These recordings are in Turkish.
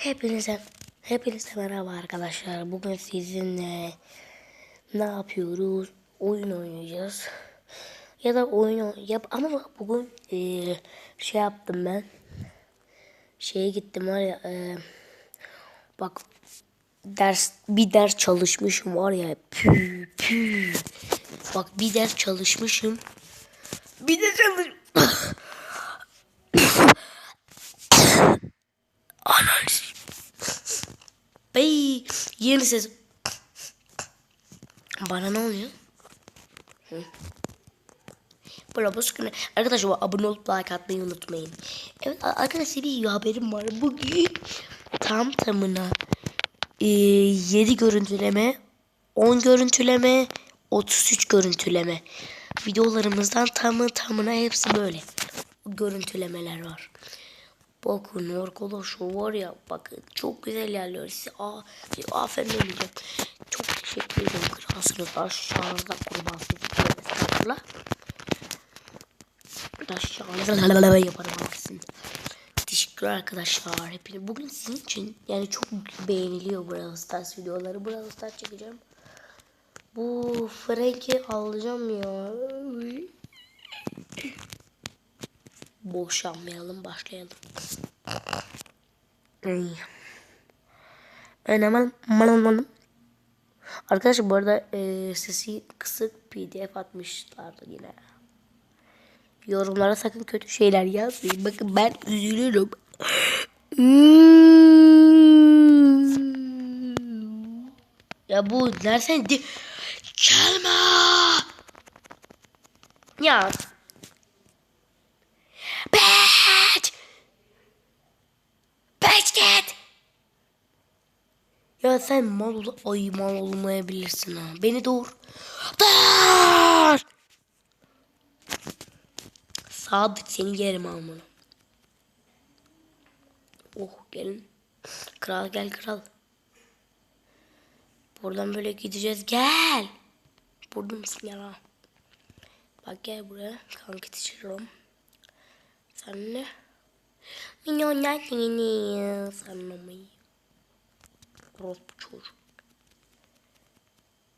Hepinize hepinize merhaba arkadaşlar. Bugün sizinle ne yapıyoruz? Oyun oynayacağız. Ya da oyun yap ama bugün eee, şey yaptım ben. Şeye gittim var ya eee, bak ders bir ders çalışmışım var ya pü pü. Bak bir ders çalışmışım. Bir de çalış Ananı Bey yeni ses. Bana ne oluyor? Hı. Bravo sıkıntı. Arkadaşlar abone olup like atmayı unutmayın. Evet arkadaşlar bir haberim var. Bugün tam tamına e, 7 görüntüleme, 10 görüntüleme, 33 görüntüleme. Videolarımızdan tamı tamına hepsi böyle. Görüntülemeler var. Bakın arkadaşlar var ya bakın çok güzel ilerliyor. Size a, aferin olacak. Çok teşekkür ederim. Kralsınız aşağınızda kurban sizi. Estağfurullah. Yaparım haklısın. Teşekkürler arkadaşlar. Hepiniz bugün sizin için yani çok beğeniliyor Brawl Stars videoları. Brawl Stars çekeceğim. Bu Frank'i alacağım ya. Boşanmayalım başlayalım. Ay. Önemli. Malım Arkadaşlar bu arada e, sesi kısık pdf atmışlardı yine. Yorumlara sakın kötü şeyler yazmayın. Bakın ben üzülürüm. ya bu nereden di Çalma. Ya Ya sen mal ay mal olmayabilirsin ha. Beni doğur. Dur! Sadık seni yerim amına. Oh gelin. Kral gel kral. Buradan böyle gideceğiz. Gel. Burada mısın ya? Bak gel buraya. Kanka tişirim. Sen ne? Minyonlar seni. Mi? Orospu çocuk.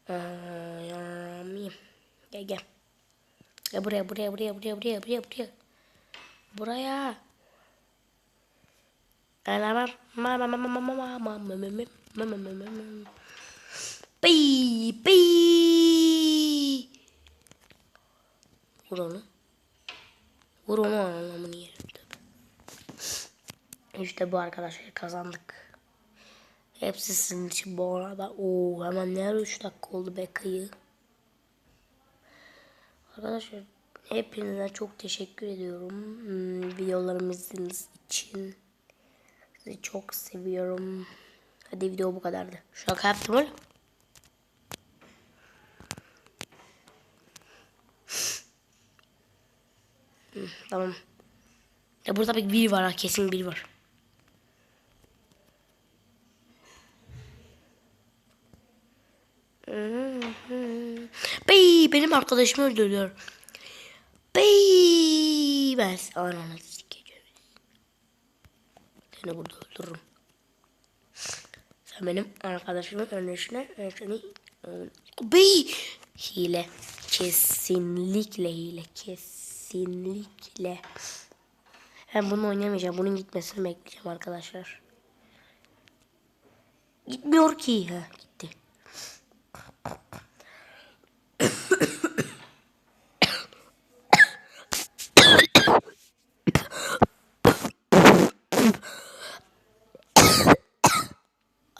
Yaramayayım. Gel gel. Gel buraya buraya buraya buraya buraya buraya buraya. Buraya. Pi pi. Vur onu. Vur onu anlamını yerim. İşte bu arkadaşlar kazandık. Hepsi sizin için bu arada. Oo hemen ne ara 3 dakika oldu be. Arkadaşlar hepinize çok teşekkür ediyorum. Hmm, videolarımızın için. Sizi çok seviyorum. Hadi video bu kadardı. Şaka yaptım öyle. Hmm, tamam. Ya burada bir biri var ha kesin biri var. Bey benim arkadaşımı öldürüyor. Bey ben ananı sikeceğim. Seni burada öldürürüm. Sen benim arkadaşımın önüne seni Bey hile kesinlikle hile kesinlikle. Ben bunu oynamayacağım. Bunun gitmesini bekleyeceğim arkadaşlar. Gitmiyor ki. Ha, gitti.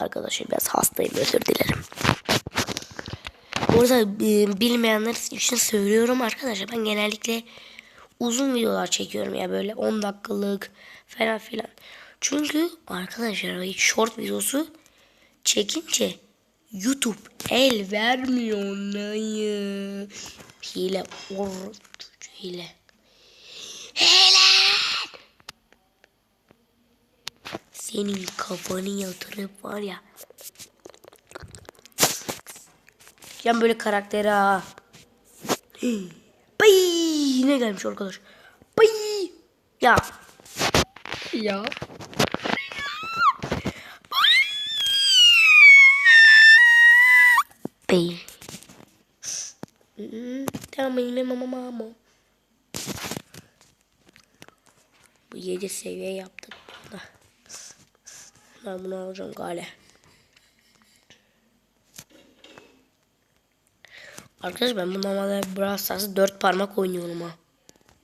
Arkadaşlar biraz hastayım özür dilerim. Bu arada e, bilmeyenler için söylüyorum arkadaşlar ben genellikle uzun videolar çekiyorum ya böyle 10 dakikalık falan filan. Çünkü arkadaşlar short videosu çekince YouTube el vermiyor onayı. Hile or. Hile. senin kafanı yatırıp var ya. Can böyle karakteri ha. Bay yine gelmiş arkadaş. Bay ya. Ya. Bay. Hmm, tamam mama mama. Bu 7 seviye yaptı. Ben bunu alacağım gale. Arkadaşlar ben bu normalde Brawl Stars'ı 4 parmak oynuyorum ha.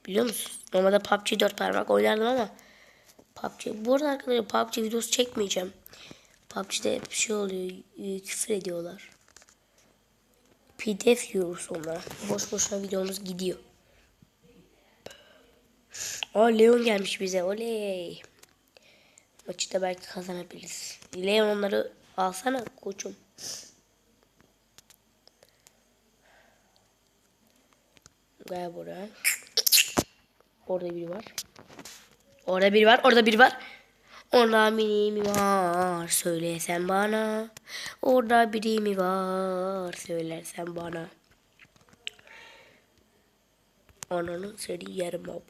Biliyor musunuz? Normalde PUBG 4 parmak oynardım ama PUBG. Bu arada arkadaşlar PUBG videosu çekmeyeceğim. PUBG'de hep şey oluyor. e, Küfür ediyorlar. PDF yiyoruz sonra. Boş boşuna videomuz gidiyor. Aa Leon gelmiş bize. Oley. Maçı da belki kazanabiliriz. Leon onları alsana koçum. Gel buraya. Orada biri var. Orada biri var. Orada biri var. Orada biri mi var? Söylesen bana. Orada biri mi var? Söylersen bana. Ananın seni yerim bak.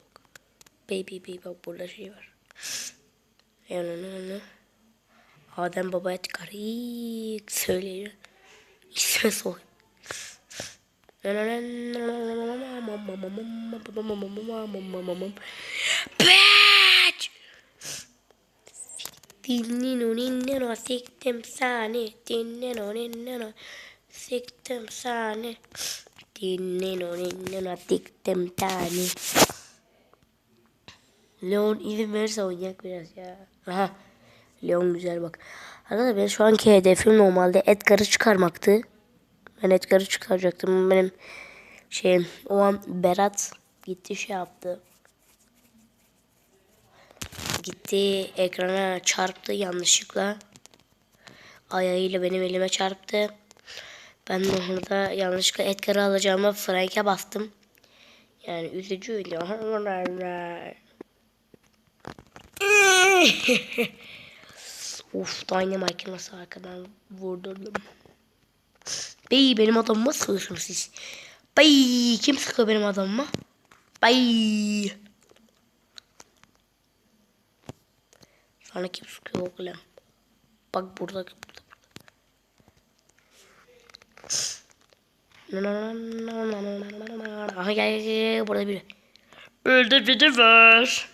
Baby baby bak burada şey var. Yanına Adem baba et karik söylüyor. İsme soy. Bitch! Dinlen o ninnen o siktim seni. Dinlen o ninnen o siktim seni. Dinlen o ninnen o siktim seni. Leon izin verirse oynayak biraz ya. Aha. Leon güzel bak. Arkadaşlar benim şu anki hedefim normalde Edgar'ı çıkarmaktı. Ben Edgar'ı çıkaracaktım. Benim şeyim o an Berat gitti şey yaptı. Gitti ekrana çarptı yanlışlıkla. Ayağıyla benim elime çarptı. Ben de orada yanlışlıkla Edgar'ı alacağıma Frank'e bastım. Yani üzücüydü. Uf Dynamite'ı nasıl arkadan vurdurdum. Bey benim adamıma sıkıyorsunuz siz. Bey kim sıkıyor benim adamıma? Bey. Sana kim sıkıyor oğlum? Bak burada burada. Aha gel gel gel burada biri. Öldü biri var.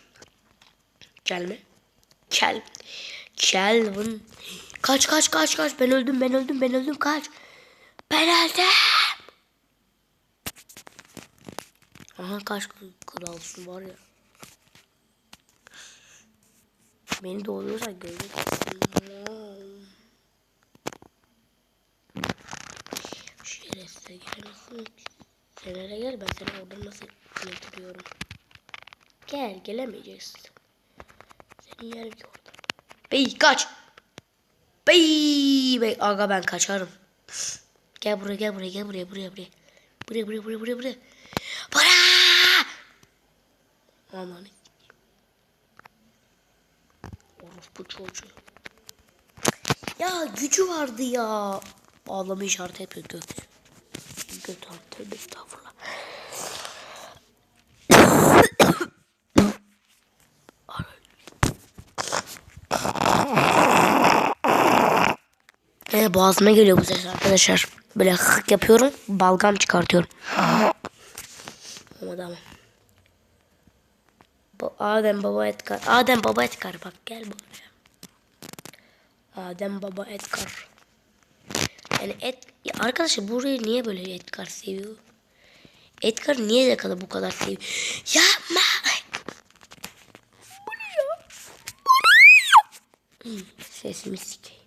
Gelme. Kel. Kelvin. Kaç kaç kaç kaç. Ben öldüm ben öldüm ben öldüm kaç. Ben öldüm. Aha kaç kralsın var ya. Beni doğuyorsa göreceksin. Şerefsiz gelmesin. Sen gel ben seni oradan nasıl götürüyorum. Gel gelemeyeceksin. Orada. Bey kaç. Bey bey aga ben kaçarım. Gel buraya gel buraya gel buraya buraya buraya. Buraya buraya buraya buraya buraya. Para! Aman. Orospu çocuğu. Ya gücü vardı ya. Ağlama işareti yapıyor göt. Göt artık estağfurullah. Evet, boğazıma geliyor bu ses arkadaşlar. Böyle hık yapıyorum. Balgam çıkartıyorum. Ama tamam. Adem Baba Edgar. Adem Baba Edgar bak gel buraya. Adem Baba Edgar. Yani et ya arkadaşlar burayı niye böyle Edgar seviyor? Edgar niye de kadar bu kadar seviyor? Yapma. Hmm, Sesimi sikeyim.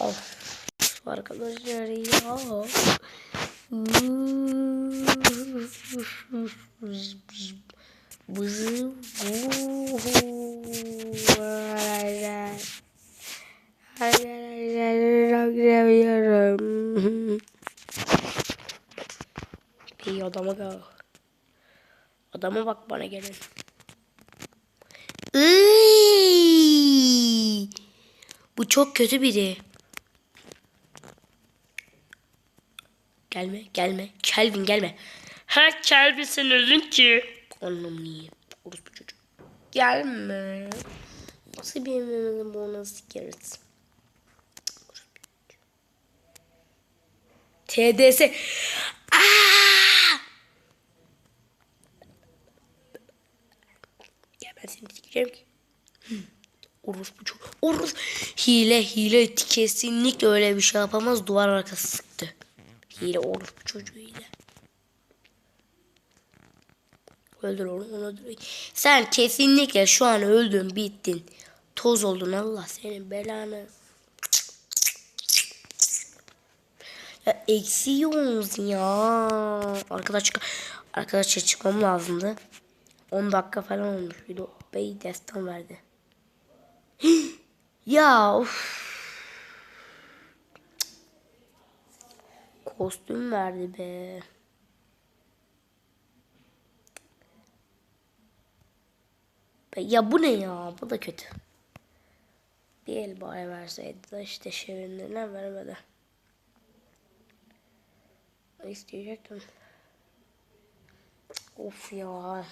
Of. Arkadaşlar ya. İyi adama bak. Adama bak bana gelin. Bu çok kötü biri. Gelme, gelme. Kelvin gelme. Ha Kelvin sen öldün ki. Anlamlıyım. Orospu çocuk. Gelme. Nasıl bir emeğim bu nasıl sikeriz. TDS. Aa! Ya ben seni dikeceğim ki. Urus bu çok. Urus. Hile hile kesinlikle öyle bir şey yapamaz. Duvar arkası. Hile Urus bu çocuğu hile. Öldür onu öldür. Sen kesinlikle şu an öldün bittin. Toz oldun Allah senin belanı. Ya eksiyoruz ya. Arkadaş arkadaşlar çıkmam lazımdı. 10 dakika falan olmuş. Video bey destan verdi. ya of. Kostüm verdi be. Be- Ya bu ne ya? Bu da kötü. Bir el bari verseydi de işte şevinlerine vermedi. İsteyecektim. Of ya.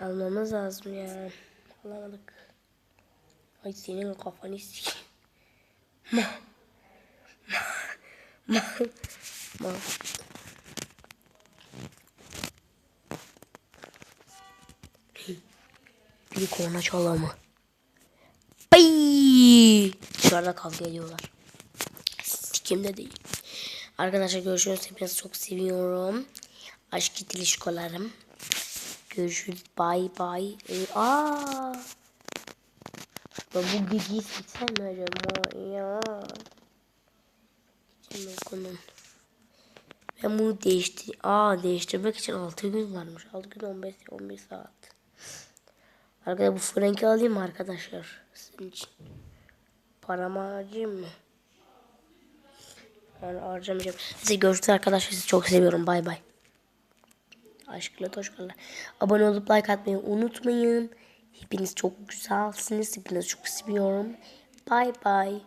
Almamız lazım ya. Alamadık. Ay senin kafanı sik. Ma. Ma. Ma. Ma. Bir korna çalamı. Bay! Dışarıda kavga ediyorlar. Sikimde değil. Arkadaşlar görüşürüz. Hepinizi çok seviyorum. Aşk itilişkolarım. Görüşürüz. Bay bay. Ee, aa. Ben bu mi acaba? Ya. Şimdi okunun. Ben bunu değiştir... Aa değiştirmek için 6 gün varmış. 6 gün 15 11 saat. Arkadaşlar bu Frank'i alayım mı arkadaşlar? Sizin için. Paramı harcayayım mı? Yani harcamayacağım. Size görüşürüz arkadaşlar. Sizi çok seviyorum. Bay bay. Aşkla toşkala. Abone olup like atmayı unutmayın. Hepiniz çok güzelsiniz. Hepinizi çok seviyorum. Bay bay.